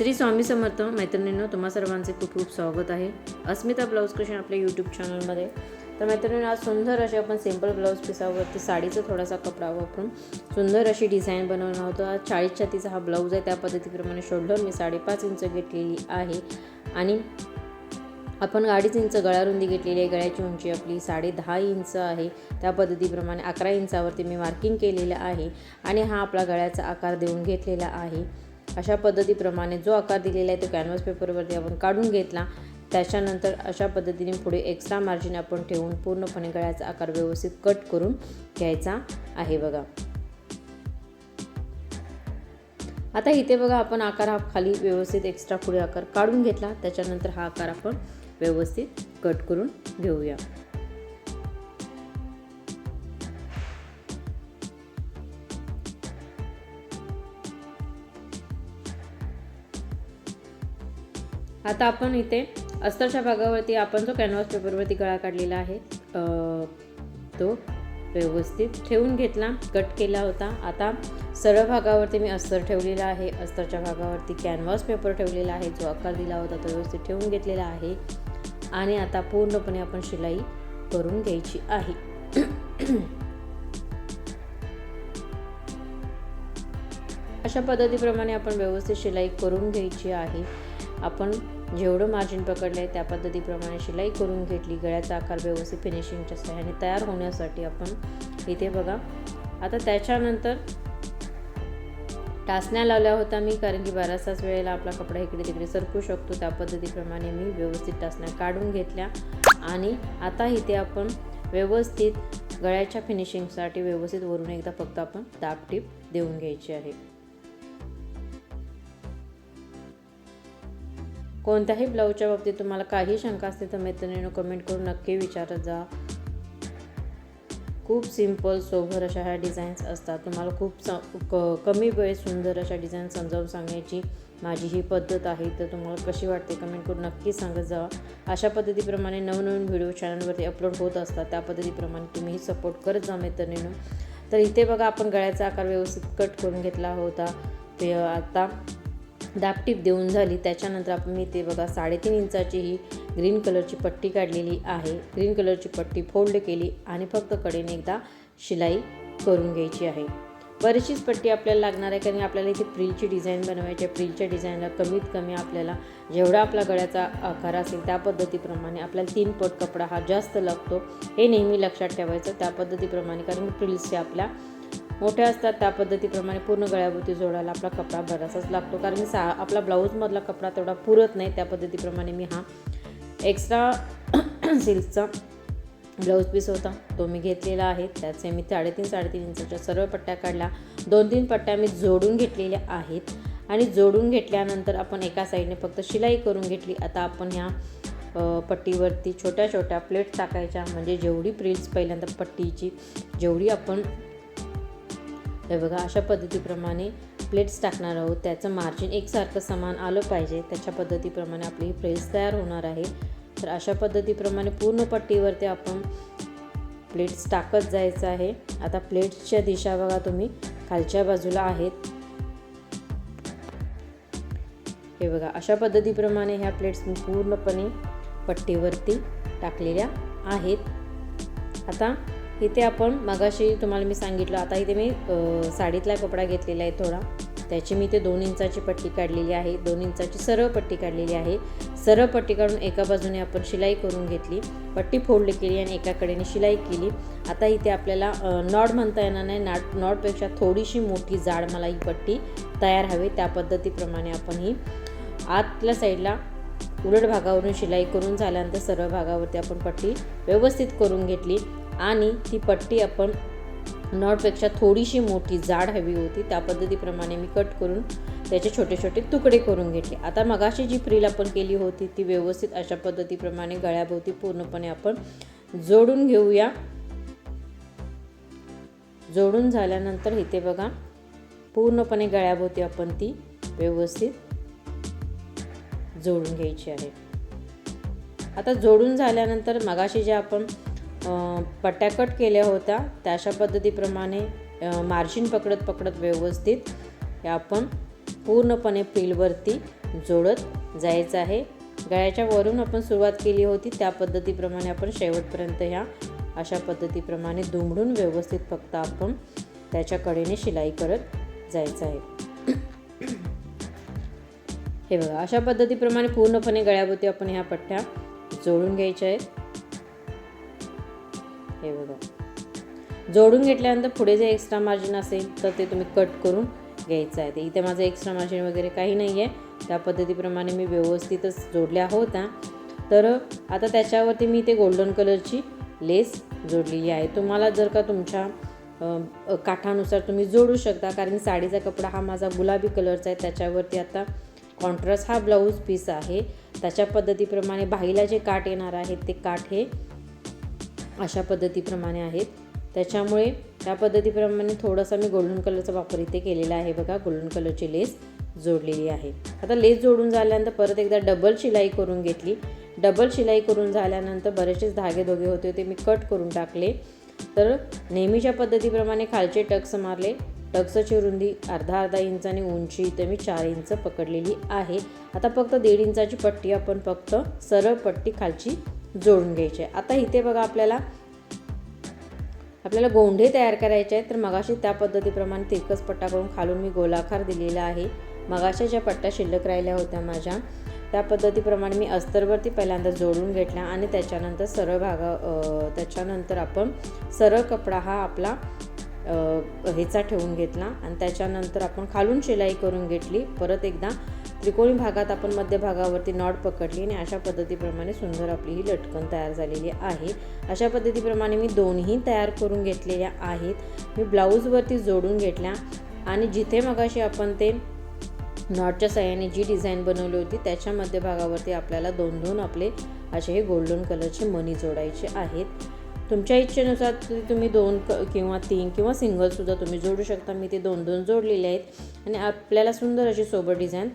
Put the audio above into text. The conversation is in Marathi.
श्री स्वामी समर्थ मैत्रिणींनो तुम्हा सर्वांचे खूप खूप स्वागत आहे. अस्मिता ब्लाऊज क्रिशन आपल्या यूट्यूब चॅनलमध्ये तर मैत्रिणींनो आज सुंदर अशी आपण सिंपल ब्लाऊज पिसावरती साडीचा थोडासा कपडा वापरून सुंदर अशी डिझाईन बनवणार होतो आज चाळीस छातीचा हा ब्लाऊज आहे त्या पद्धतीप्रमाणे शोल्डर मी साडेपाच इंच घेतलेली आहे. आणि आपण अडीच इंच गळा रुंदी घेतलेली आहे. गळ्याची उंची आपली साडे दहा इंच आहे. त्या पद्धतीप्रमाणे अकरा इंचावरती मी मार्किंग केलेलं आहे. आणि हा आपला गळ्याचा आकार देऊन घेतलेला आहे. अशा पद्धतीप्रमाणे जो आकार दिलेला आहे तो कॅनव्हास पेपरवरती आपण काढून घेतला त्याच्यानंतर अशा पद्धतीने पुढे एक्स्ट्रा मार्जिन आपण ठेवून पूर्णपणे गळ्याचा आकार व्यवस्थित कट करून घ्यायचा आहे बघा. आता इथे बघा आपण आकार हा खाली व्यवस्थित एक्स्ट्रा पुढे आकार काढून घेतला त्याच्यानंतर हा आकार आपण व्यवस्थित कट करून घेऊया. आता आपण इथे अस्तरच्या भागावरती आपण जो कॅनव्हास पेपरवरती गळा काढलेला आहे तो व्यवस्थित ठेवून घेतला कट केला होता. आता सरळ भागावरती मी अस्तर ठेवलेला आहे. अस्तरच्या भागावरती कॅनव्हास पेपर ठेवलेला आहे. जो आकार दिला होता तो व्यवस्थित ठेवून घेतलेला आहे. आणि आता पूर्णपणे आपण शिलाई करून घ्यायची आहे. अशा पद्धतीप्रमाणे आपण व्यवस्थित शिलाई करून घ्यायची आहे. आपण जेवढं मार्जिन पकडलं आहे त्या पद्धतीप्रमाणे शिलाई करून घेतली. गळ्याचा आकार व्यवस्थित फिनिशिंगच्या सहाय्याने तयार होण्यासाठी आपण इथे बघा. आता त्याच्यानंतर टाचण्या लावल्या होत्या मी कारण की बऱ्याचशाच वेळेला आपला कपडा इकडे तिकडे सरकू शकतो. त्या पद्धतीप्रमाणे मी व्यवस्थित टाचण्या काढून घेतल्या. आणि आता इथे आपण व्यवस्थित गळ्याच्या फिनिशिंगसाठी व्यवस्थित वरून एकदा फक्त आपण दाब टीप देऊन घ्यायची आहे. कोणत्याही ब्लाऊजच्या बाबतीत तुम्हाला काही शंका असते तर मैत्रिणीनं कमेंट करून नक्की विचारत जा. खूप सिंपल सोबर अशा ह्या डिझाईन्स असतात. तुम्हाला खूप स क कमी वेळेत सुंदर अशा डिझाईन समजावून सांगण्याची माझी ही पद्धत आहे. तर तुम्हाला कशी वाटते कमेंट करून नक्की सांगत जावा अशा पद्धतीप्रमाणे नवनवीन व्हिडिओ चॅनलवरती अपलोड होत असतात. त्या पद्धतीप्रमाणे तुम्हीही सपोर्ट करत जा मैत्रिणीनं. तर इथे बघा आपण गळ्याचा आकार व्यवस्थित कट करून घेतला होता. ते आता दापटीप देऊन झाली. त्याच्यानंतर आपण मी ते बघा साडेतीन इंचाची ही ग्रीन कलरची पट्टी काढलेली आहे. ग्रीन कलरची पट्टी फोल्ड केली आणि फक्त कडेने एकदा शिलाई करून घ्यायची आहे. बरीचशीच पट्टी आपल्याला लागणार आहे कारण आपल्याला इथे प्रिलची डिझाईन बनवायची आहे. प्रिलच्या डिझाईनला कमीत कमी आपल्याला जेवढा आपला गळ्याचा आकार असेल त्या पद्धतीप्रमाणे आपल्याला तीन पट कपडा हा जास्त लागतो. हे नेहमी लक्षात ठेवायचं त्या पद्धतीप्रमाणे कारण प्रिल्सचे आपल्या मोठ्या असतात त्या पद्धतीप्रमाणे पूर्ण गळ्याभोवती जोडायला आपला कपडा बराचसाच लागतो. कारण मी सा आपला ब्लाऊजमधला कपडा तेवढा पुरत नाही त्या पद्धतीप्रमाणे मी हा एक्स्ट्रा सिल्कचा ब्लाऊज पीस होता. तो मी घेतलेला आहे. त्याचे मी साडेतीन साडेतीन इंचाच्या सर्व पट्ट्या काढल्या. दोन तीन पट्ट्या मी जोडून घेतलेल्या आहेत. आणि जोडून घेतल्यानंतर आपण एका साईडने फक्त शिलाई करून घेतली. आता आपण ह्या पट्टीवरती छोट्या छोट्या प्लेट टाकायच्या. म्हणजे जेवढी प्रिल्स पहिल्यांदा पट्टीची जेवढी आपण हे बघा अशा पद्धतीप्रमाणे प्लेट्स टाकणार आहोत. त्याचं मार्जिन एकसारखं समान आलं पाहिजे. त्याच्या पद्धतीप्रमाणे आपली ही प्रेस तयार होणार आहे. तर अशा पद्धतीप्रमाणे पूर्ण पट्टीवरती आपण प्लेट्स टाकत जायचं आहे. आता प्लेट्सच्या दिशा बघा तुम्ही. खालच्या बाजूला आहेत. हे बघा अशा पद्धतीप्रमाणे ह्या प्लेट्स मी पूर्णपणे पट्टीवरती टाकलेल्या आहेत. आता इथे आपण मगाशी तुम्हाला मी सांगितलं आता इथे मी साडीतला कपडा घेतलेला आहे थोडा. त्याची मी ते दोन इंचाची पट्टी काढलेली आहे दोन इंचाची सरळ पट्टी काढलेली आहे. सरळ पट्टी काढून एका बाजूने आपण शिलाई करून घेतली पट्टी फोल्ड केली आणि एका कडेने शिलाई केली. आता इथे आपल्याला नॉड म्हणता येणार नाही नाट नॉडपेक्षा थोडीशी मोठी जाड मला ही पट्टी तयार हवी त्या पद्धतीप्रमाणे आपण ही आतल्या साईडला उलट भागावरून शिलाई करून झाल्यानंतर सरळ भागावरती आपण पट्टी व्यवस्थित करून घेतली. आणि ती पट्टी आपण नॉटपेक्षा थोडीशी मोठी जाड हवी होती त्या पद्धतीप्रमाणे मी कट करून त्याचे छोटे छोटे तुकडे करून घेतले. आता मगाशी जी फ्रील आपण केली होती ती व्यवस्थित अशा पद्धतीप्रमाणे गळ्याभोवती पूर्णपणे आपण जोडून घेऊया. जोडून झाल्यानंतर इथे बघा पूर्णपणे गळ्याभोवती आपण ती व्यवस्थित जोडून घ्यायची आहे. आता जोडून झाल्यानंतर मगाशी जे आपण अ, पट्ट्या कट केल्या होत्या. त्या अशा पद्धतीप्रमाणे मार्जिन पकडत पकडत व्यवस्थित आपण पूर्णपणे पिलवरती जोडत जायचं आहे. गळ्याच्या वरून आपण सुरुवात केली होती. त्या पद्धतीप्रमाणे आपण शेवटपर्यंत ह्या अशा पद्धतीप्रमाणे दुमडून व्यवस्थित फक्त आपण त्याच्या कडेने शिलाई करत जायचं आहे. हे बघा अशा पद्धतीप्रमाणे पूर्णपणे गळ्याभोवती आपण ह्या पट्ट्या जोडून घ्यायच्या आहेत. हे बघा. जोडून घेतल्यानंतर पुढे जे एक्स्ट्रा मार्जिन असेल तर ते तुम्ही कट करून घ्यायचं आहे. ते इथे माझं एक्स्ट्रा मार्जिन वगैरे काही नाही आहे त्या पद्धतीप्रमाणे मी व्यवस्थितच जोडल्या होत्या. तर आता त्याच्यावरती मी ते गोल्डन कलरची लेस जोडलेली आहे. तुम्हाला जर का तुमच्या काठानुसार तुम्ही जोडू शकता कारण साडीचा कपडा हा माझा गुलाबी कलरचा आहे. त्याच्यावरती आता कॉन्ट्रास्ट हा ब्लाऊज पीस आहे. त्याच्या पद्धतीप्रमाणे बाहीला जे काठ येणार आहेत ते काठ हे अशा पद्धतीप्रमाणे आहेत. त्याच्यामुळे त्या पद्धतीप्रमाणे थोडासा मी गोल्डन कलरचा वापर इथे केलेला आहे बघा. गोल्डन कलरची लेस जोडलेली आहे. आता लेस जोडून झाल्यानंतर परत एकदा डबल शिलाई करून घेतली. डबल शिलाई करून झाल्यानंतर बरेचसेच धागे दोघे होते ते मी कट करून टाकले. तर नेहमीच्या पद्धतीप्रमाणे खालचे टक्स मारले. टक्सची रुंदी अर्धा अर्धा इंच आणि उंची इथे मी चार इंच पकडलेली आहे. आता फक्त दीड इंचाची पट्टी आपण फक्त सरळ पट्टी खालची जोडून घ्यायचे. आता इथे बघा आपल्याला आपल्याला गोंडे तयार करायचे आहेत. तर मगाशी त्या पद्धतीप्रमाणे तिरकस पट्टा करून खालून मी गोलाकार दिलेला आहे. मगाशा ज्या पट्ट्या शिल्लक राहिल्या होत्या माझ्या त्या पद्धतीप्रमाणे मी अस्तरवरती पहिल्यांदा जोडून घेतला आणि त्याच्यानंतर सरळ भागा त्याच्यानंतर आपण सरळ कपडा हा आपला ह्याचा ठेवून घेतला आणि त्याच्यानंतर आपण खालून शिलाई करून घेतली. परत एकदा त्रिकोणी भागात आपण मध्यभागावरती नॉट पकडली आणि अशा पद्धतीप्रमाणे सुंदर आपली ही लटकन तयार झालेली आहे. अशा पद्धतीप्रमाणे मी दोन्ही तयार करून घेतलेल्या आहेत. मी ब्लाऊजवरती जोडून घेतल्या आणि जिथे मगाशी आपण ते नॉटच्या सहाय्याने जी डिझाईन बनवली होती त्याच्या मध्यभागावरती आपल्याला दोन दोन आपले असे हे गोल्डन कलरचे मणी जोडायचे आहेत. तुमच्या इच्छेनुसार तुम्ही दोन क किंवा तीन किंवा सिंगलसुद्धा तुम्ही जोडू शकता. मी ते दोन दोन जोडलेले आहेत. आणि आपल्याला सुंदर अशी सोबत डिझाईन